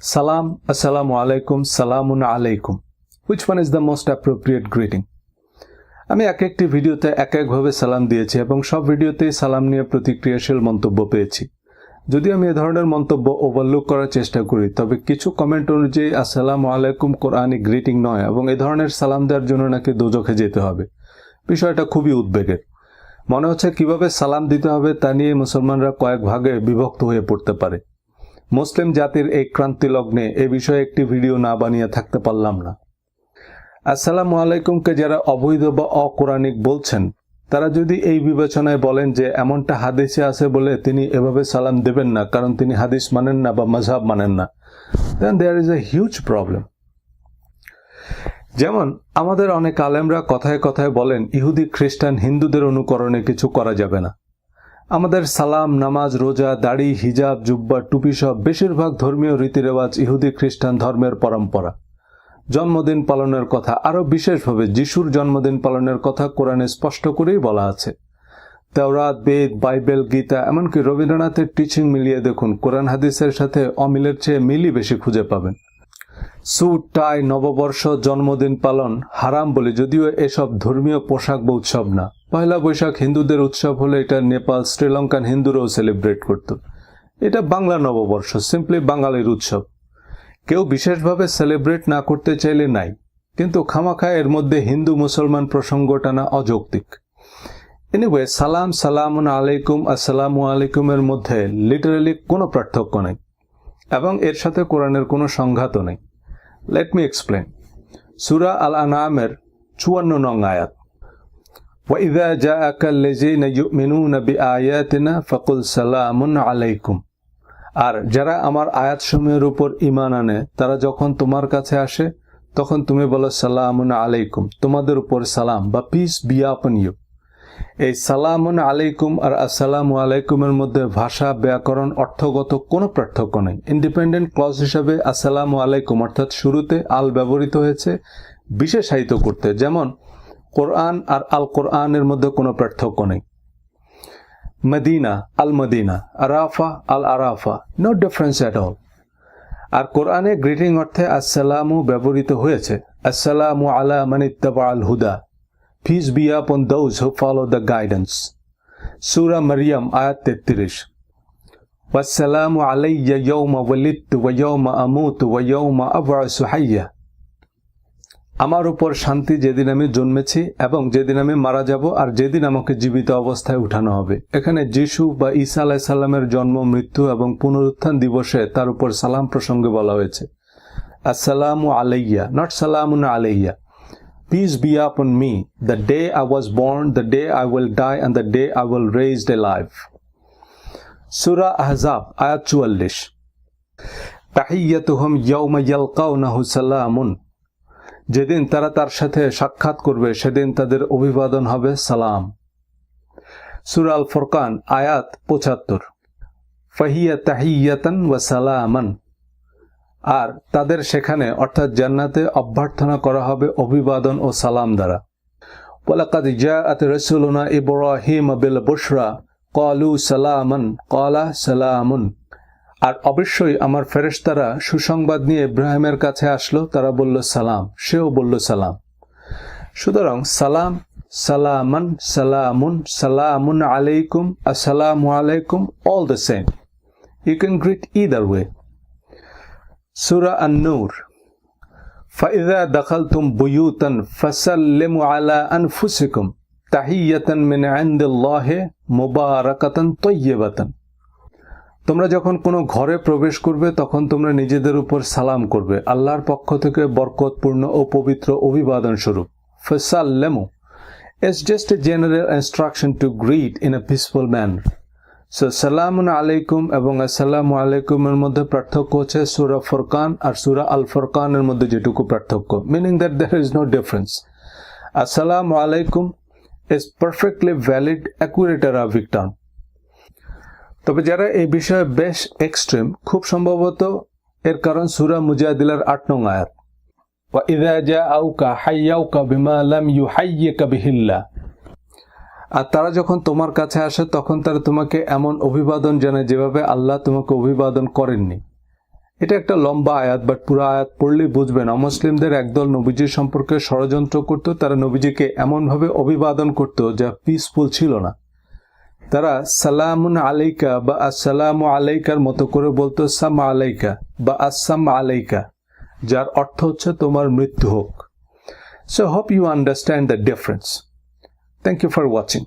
Salam, Assalamu alaikum, Salamun alaikum. Which one is the most appropriate greeting? আমি এক একটি ভিডিওতে এক একভাবে সালাম দিয়েছি এবং সব ভিডিওতেই সালাম নিয়ে প্রতিক্রিয়াশীল মন্তব্য পেয়েছি যদি আমি এ ধরনের মন্তব্য ওভারলুক করার চেষ্টা করি তবে কিছু কমেন্ট অনুযায়ী আসসালামু আলাইকুম কোরআনি গ্রিটিং নয় এবং এ ধরনের সালাম দেওয়ার জন্য নাকি দোজখে যেতে হবে বিষয়টা খুবই উদ্বেগের মনে হচ্ছে কীভাবে সালাম দিতে হবে তা নিয়ে মুসলমানরা কয়েক ভাগে বিভক্ত হয়ে পড়তে পারে মুসলিম জাতির এই ক্রান্তি লগ্নে এ বিষয়ে একটি ভিডিও না বানিয়ে থাকতে পারলাম না। আসসালামু আলাইকুমকে যারা অবৈধ বা অকোরআনিক বলছেন, তারা যদি এই বিবেচনায় বলেন যে এমনটা হাদিসে আছে বলে তিনি এভাবে সালাম দেবেন না, কারণ তিনি হাদিস মানেন না বা মজাব মানেন না then there is a huge problem যেমন আমাদের অনেক আলেমরা কথায় কথায় বলেন, ইহুদি, খ্রিস্টান, হিন্দুদের অনুকরণে কিছু করা যাবে না। আমাদের সালাম, নামাজ, রোজা, দাড়ি, হিজাব, জুব্বা, টুপি সব বেশিরভাগ ধর্মীয় রীতিরেওয়াজ ইহুদি খ্রিস্টান ধর্মের পরম্পরা। জন্মদিন পালনের কথা আরও বিশেষভাবে যিশুর জন্মদিন পালনের কথা কোরআনে স্পষ্ট করেই বলা আছে। তেওরাত, বেদ, বাইবেল, গীতা, এমনকি রবীন্দ্রনাথের টিচিং মিলিয়ে দেখুন, কোরআন হাদিসের সাথে অমিলের চেয়ে মিলই বেশি খুঁজে পাবেন। স্যুট টাই, নববর্ষ, জন্মদিন পালন হারাম বলে যদিও এসব ধর্মীয় পোশাক বা উৎসব না। পয়লা বৈশাখ হিন্দুদের উৎসব হলে এটা নেপাল, শ্রীলঙ্কান হিন্দুরাও সেলিব্রেট করত। এটা বাংলা নববর্ষ সিম্পলি বাঙালির উৎসব। কেউ বিশেষভাবে সেলিব্রেট না করতে চাইলে নাই, কিন্তু খামাখা এর মধ্যে হিন্দু মুসলমান প্রসঙ্গ টানা অযৌক্তিক। এনিওয়ে সালাম সালাম আলাইকুম, আসসালামু আলাইকুমের মধ্যে লিটারালি কোনো পার্থক্য নেই, এবং এর সাথে কোরআনের কোনো সংঘাতও নেই। লেট মি এক্সপ্লেন সুরা আল আনামের চুয়ান্ন নং আয়াত। وإذا جاءك الذين يؤمنون بآياتنا আয়াতিনা سلام عليكم আলাইকুম আর যারা আমার আয়াতসমূহের উপর ইমান আনে, তারা যখন তোমার কাছে আসে, তখন তুমি বলো সালামুন আলাইকুম। তোমাদের উপর সালাম বা পিস বিয়াপন ইউ এই সালামুন আলাইকুম আর আসসালামু আলাইকুমের মধ্যে ভাষা, ব্যাকরণ, অর্থগত কোনো পার্থক্য নেই। ইন্ডিপেন্ডেন্ট ক্লজ হিসাবে আসসালামু আলাইকুম অর্থাৎ শুরুতে আল ব্যবহৃত হয়েছে, বিশেষায়িত করতে। যেমন কোরআন আর আল কোরআনের মধ্যে কোনো পার্থক্য নেই। মদিনা, আল মদিনা, আরাফা, আল আরাফা নো ডিফারেন্স অ্যাট অল আর কোরআনে গ্রিটিং অর্থে আসসালামু ব্যবহৃত হয়েছে। আসসালামু আলা মানে আল হুদা। Peace be on those who follow the guidance সুরা মরিয়াম, আয়াত তেত্রিশ। ওয়াসালামু আলাইয়া ইয়ৌমা ওয়ালিদ ওয়া ইয়ৌমা আমুত ওয়া ইয়ৌমা আবআসু হাইয়া। আমার উপর শান্তি যেদিন আমি জন্মেছি এবং যেদিন আমি মারা যাব আর যেদিন আমাকে জীবিত অবস্থায় উঠানো হবে এখানে যিশু বা ঈসা আলাহ সাল্লামের জন্ম মৃত্যু এবং পুনরুত্থান দিবসে তার উপর সালাম প্রসঙ্গে বলা হয়েছে আসসালামু আলাইয়া নট সালামুন আলাইয়া Peace be upon me, the day I was born, the day I will die, and the day I will raised alive. Surah Ahzab, ayat 44. তাহিয়াতুহুম ইয়াউমা ইয়ালকাউনাহু সালামুন যেদিন তারা তার সাথে সাক্ষাৎ করবে, সেদিন তাদের অভিবাদন হবে সালাম। সুরাল ফরকান আয়াত পঁচাত্তর। ফাহিয়া তাহিয়াতান ওয়া সালামান। আর তাদের সেখানে, অর্থাৎ জান্নাতে, অভ্যর্থনা করা হবে অভিবাদন ও সালাম দ্বারা। ওয়ালাকাদ জাআত রাসূলুনা ইব্রাহিম বিল বুশরা। ক্বালু সালামান, ক্বালা সালামুন। আর অবশ্যই আমার ফেরেশতারা সুসংবাদ নিয়ে ইব্রাহিমের কাছে আসলো তারা বলল সালাম সেও বলল সালাম সুতরাং সালাম সালামান সালামুন সালামুন আলাইকুম আসসালামু আলাইকুম all the same you can greet either way সুরা আন-নূর فإذا دخلتم بيوتا فسلموا على أنفسكم تحية من عند الله مباركة طيبة তোমরা যখন কোনো ঘরে প্রবেশ করবে, তখন তোমরা নিজেদের উপর সালাম করবে। আল্লাহর পক্ষ থেকে বরকতপূর্ণ ও পবিত্র অভিবাদন স্বরূপ। ফসাল্লেমু। It's just a general instruction to greet in a peaceful manner. So সালামুন আলাইকুম এবং আসসালামু আলাইকুমের মধ্যে পার্থক্য হচ্ছে সুরা ফরকান আর সুরা আল ফরকানের মধ্যে যেটুকু পার্থক্য meaning that there is no difference আসসালামু আলাইকুম is perfectly valid accurate Arabic term তবে যারা এই বিষয়ে বেশ এক্সট্রিম খুব সম্ভবত এর কারণ সুরা মুজাদিলার আট নং আয়াত وَإِذَا جَاءُوكَ حَيَّوْكَ بِمَا لَمْ يُحَيِّكَ بِهِ اللَّهُ আর তারা যখন তোমার কাছে আসে তখন তারা তোমাকে এমন অভিবাদন জানায় যেভাবে আল্লাহ তোমাকে অভিবাদন করেননি এটা একটা লম্বা আয়াত বাট পুরো আয়াত পড়লেই বুঝবেন অমুসলিমদের একদল নবীজি সম্পর্কে ষড়যন্ত্র করত তারা নবীজিকে এমনভাবে অভিবাদন করত যা পিসফুল ছিল না তারা, সালামুন আলাইকা, বা আসসালাম আলাইকার মতো করে বলতো, সাম আলাইকা, বা আসাম আলাইকা, যার অর্থ হচ্ছে তোমার মৃত্যু হোক। So hope you understand the difference thank you for watching